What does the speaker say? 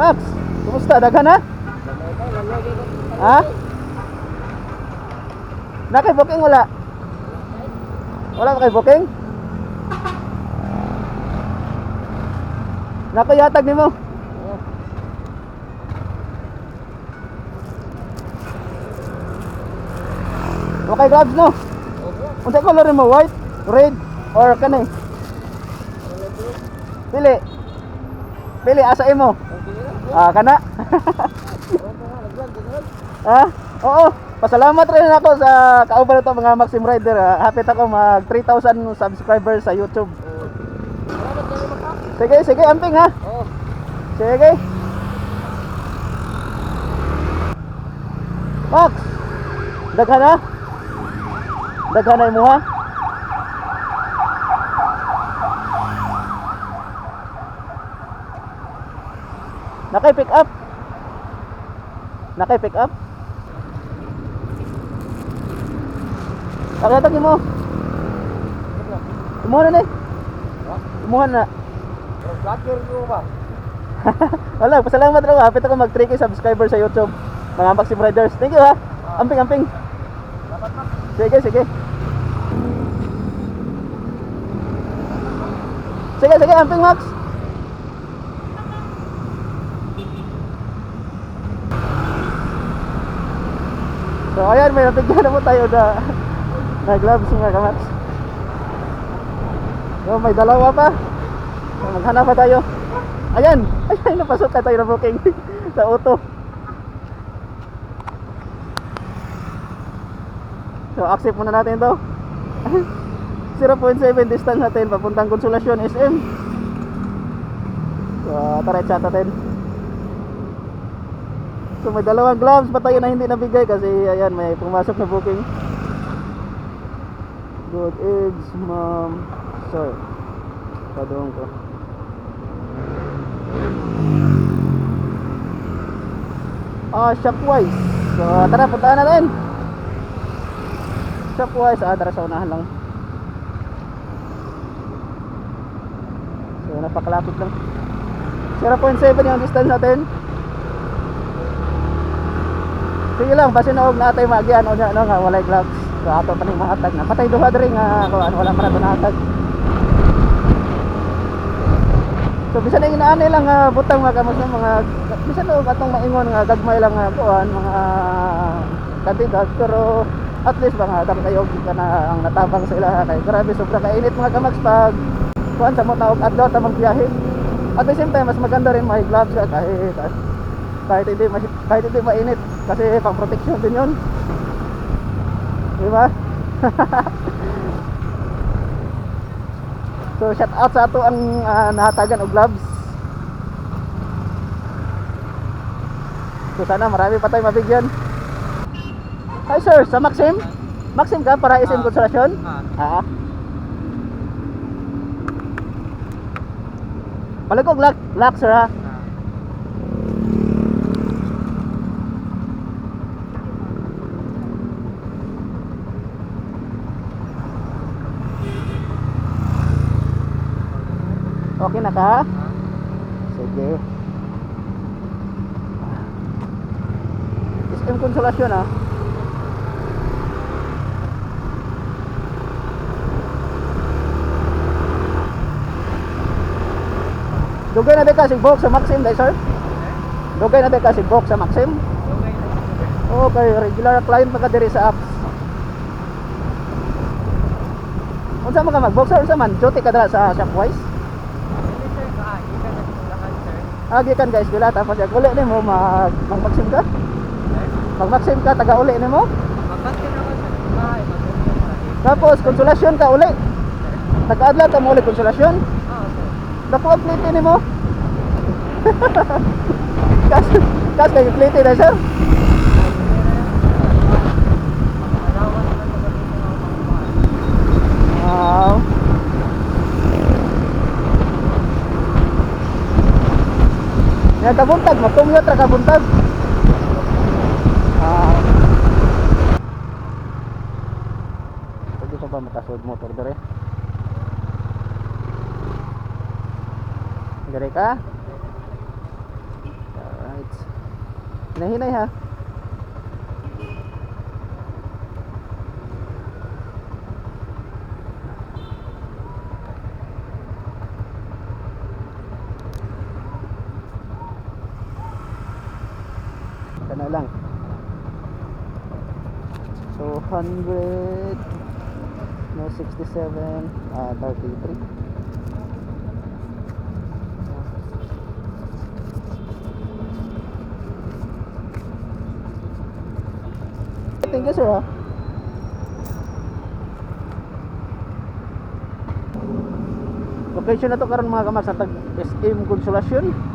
Max, kumusta? Daghan ha? Ha? Nakay booking wala? Wala ba kay booking? Nakayatag nimo. Okay gloves no? Unsa color mo? White, red, or kanay? Pili. Pili asa imo? Ah, kana. ah, oo. Pasalamat rin ako sa kauban ito mga Maxim Rider. Ah, Hapit ako mag 3,000 subscribers sa YouTube. Sige, sige, amping ha. Sige. Max. Daghan ha? Daghan na mo ha? Nakay pick up. Nakay pick up. Pakatag mo. Tumuhan na ni. Tumuhan na. Vlogger ko ba? Wala, pasalamat ako. Hapit ako mag 3k subscriber sa YouTube. Mga Maxim Riders. Thank you ha. Amping, amping. Sige, sige. Sige, sige, amping Max. So ayan, may nabigyan na po tayo na na gloves mga kamats. So may dalawa pa. So, maghanap pa tayo. Ayan, ayan, napasok ka tayo na booking sa auto. So accept muna natin to 0.7 distance natin papuntang Konsolasyon SM So tara chat natin So may dalawang gloves pa tayo na hindi nabigay? Kasi ayan may pumasok na booking. Good eggs ma'am. Sir Padong ko. Ah, shopwise. So tara puntahan natin Shopwise, ah, tara sa unahan lang. So, napakalapit lang. 0.7 yung distance natin. Sige lang, basi na huwag natin magian o ano nga, walay gloves. So, ato pa rin mga atag na. Patay duha rin nga, kuan, wala pa na ito na atag. So, bisan na inaanay lang nga, butang mga kamos mga, bisan huwag atong maingon nga, gagmay lang nga, kuan, mga kandidat, pero at least mga dam kayo ka na ang natabang sa ilaha kay grabe sobra kainit mga kamags pag kuan sa mo tawag adlaw ta magbiyahe at the same time mas maganda rin may gloves ka kahit kahit hindi kahit hindi mainit kasi pang protection din yun di ba so shout out sa ato ang ah, nahatagan og gloves so sana marami pa tayo mabigyan Hi sir, sa Maxim? Maxim ka para SM Construction? Ah. Palikog lock, lock sir ha. Okay na ka? Sige. SM Konsolasyon ah. Dugay na di ka sigbok sa Maxim dai sir? Dugay na di ka sigbok sa Maxim? Okay, regular client ka diri sa apps. Unsa man ka mag sir unsa man? Duty ka dira sa Shopwise? Ah, gikan guys, gila tapos ya uli nimo mag mag Maxim ka? Mag Maxim ka taga uli nimo? Tapos konsolasyon ka uli. Taga-adlaw ta mo uli konsolasyon. Dako ang plate ni mo. kas kas kay plate na sir. Wow. Yan kabuntag, matumyo tra kabuntag. Ah. Pwede pa ba makasud motor dere? Dere ka? Hinahinay ha. Lang. 200 no 67 ah 33 Thank you sir ah. Location na to karon mga kamas sa tag SM Consolation